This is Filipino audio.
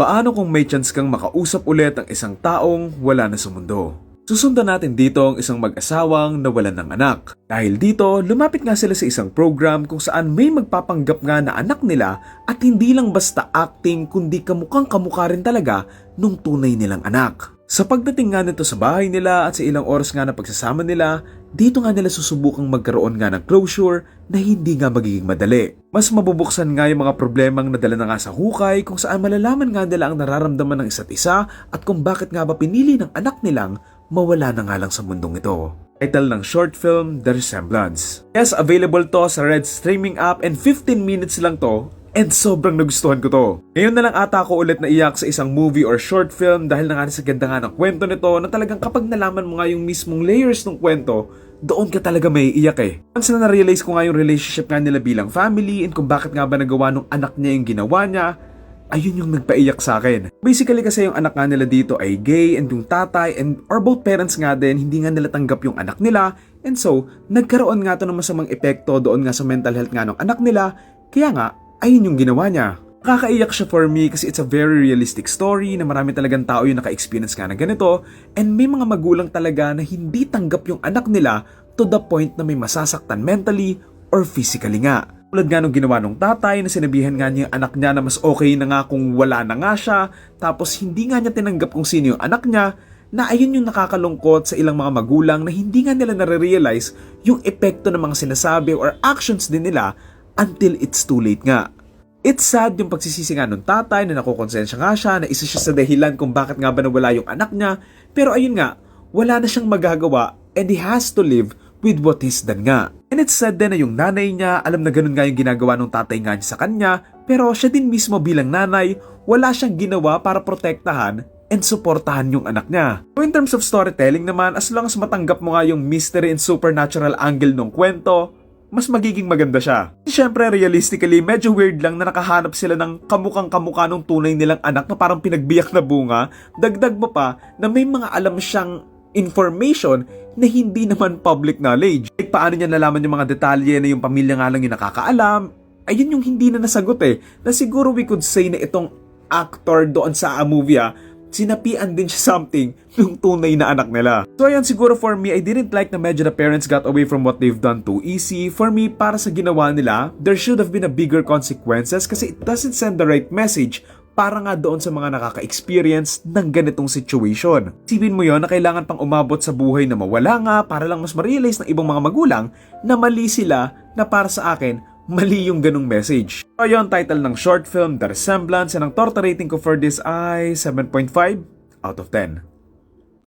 Paano kung may chance kang makausap ulit ang isang taong wala na sa mundo? Susundan natin dito ang isang mag-asawang nawalan ng anak. Dahil dito, lumapit nga sila sa isang program kung saan may magpapanggap nga na anak nila at hindi lang basta acting kundi kamukhang kamukha rin talaga nung tunay nilang anak. Sa pagdating nga nito sa bahay nila at sa ilang oras nga na pagsasama nila, dito nga nila susubukang magkaroon nga ng closure na hindi nga magiging madali. Mas mabubuksan nga yung mga problemang nadala na nga sa hukay kung saan malalaman nga nila ang nararamdaman ng isa't isa at kung bakit nga ba pinili ng anak nilang mawala na nga lang sa mundong ito. Title ng short film, The Resemblance. Yes, available to sa Red streaming app and 15 minutes lang to and sobrang nagustuhan ko to. Ngayon na lang ata ako ulit naiyak sa isang movie or short film dahil na nga sa ganda nga ng kwento nito na talagang kapag nalaman mo nga yung mismong layers ng kwento, doon ka talaga may iyak eh. Once na na-realize ko nga yung relationship nga nila bilang family and kung bakit nga ba nagawa nung anak niya yung ginawa niya, ayun yung nagpaiyak sa akin. Basically kasi yung anak nga nila dito ay gay and yung tatay and or both parents nga din hindi nga nila tanggap yung anak nila and so nagkaroon nga to ng masamang epekto doon nga sa mental health nga ng anak nila kaya nga ayun yung ginawa niya. Kakaiyak siya for me kasi it's a very realistic story na marami talagang tao yung naka-experience nga na ganito and may mga magulang talaga na hindi tanggap yung anak nila to the point na may masasaktan mentally or physically nga. Tulad nga nung ginawa nung tatay na sinabihan nga niya yung anak niya na mas okay na nga kung wala na nga siya tapos hindi nga niya tinanggap kung sino yung anak niya na ayun yung nakakalungkot sa ilang mga magulang na hindi nga nila nare-realize yung epekto ng mga sinasabi or actions din nila until it's too late nga. It's sad yung pagsisisi nga nung tatay na nakukonsensya nga siya na isa siya sa dahilan kung bakit nga ba nawala yung anak niya pero ayun nga, wala na siyang magagawa and he has to live with what he's done nga. And it's sad din na yung nanay niya, alam na ganun nga yung ginagawa ng tatay nga niya sa kanya, pero siya din mismo bilang nanay, wala siyang ginawa para protektahan and suportahan yung anak niya. So in terms of storytelling naman, as long as matanggap mo nga yung mystery and supernatural angle ng kwento, mas magiging maganda siya. Siyempre, realistically, medyo weird lang na nakahanap sila ng kamukang kamukha ng tunay nilang anak na parang pinagbiyak na bunga. Dagdag mo pa na may mga alam siyang information na hindi naman public knowledge. Like paano niya nalaman yung mga detalye na yung pamilya nga lang yung nakakaalam. Ayun yung hindi na nasagot eh. Na siguro we could say na itong actor doon sa movie ah, sinapian din siya something yung tunay na anak nila. So ayun, siguro for me, I didn't like na medyo the parents got away from what they've done too easy. For me, para sa ginawa nila, there should have been a bigger consequences kasi it doesn't send the right message para nga doon sa mga nakaka-experience ng ganitong situation. Sipin mo yon na kailangan pang umabot sa buhay na mawala nga para lang mas ma-realize ng ibang mga magulang na mali sila na para sa akin, mali yung ganong message. So yun, title ng short film, The Resemblance, and ang torta rating ko for this ay 7.5 out of 10.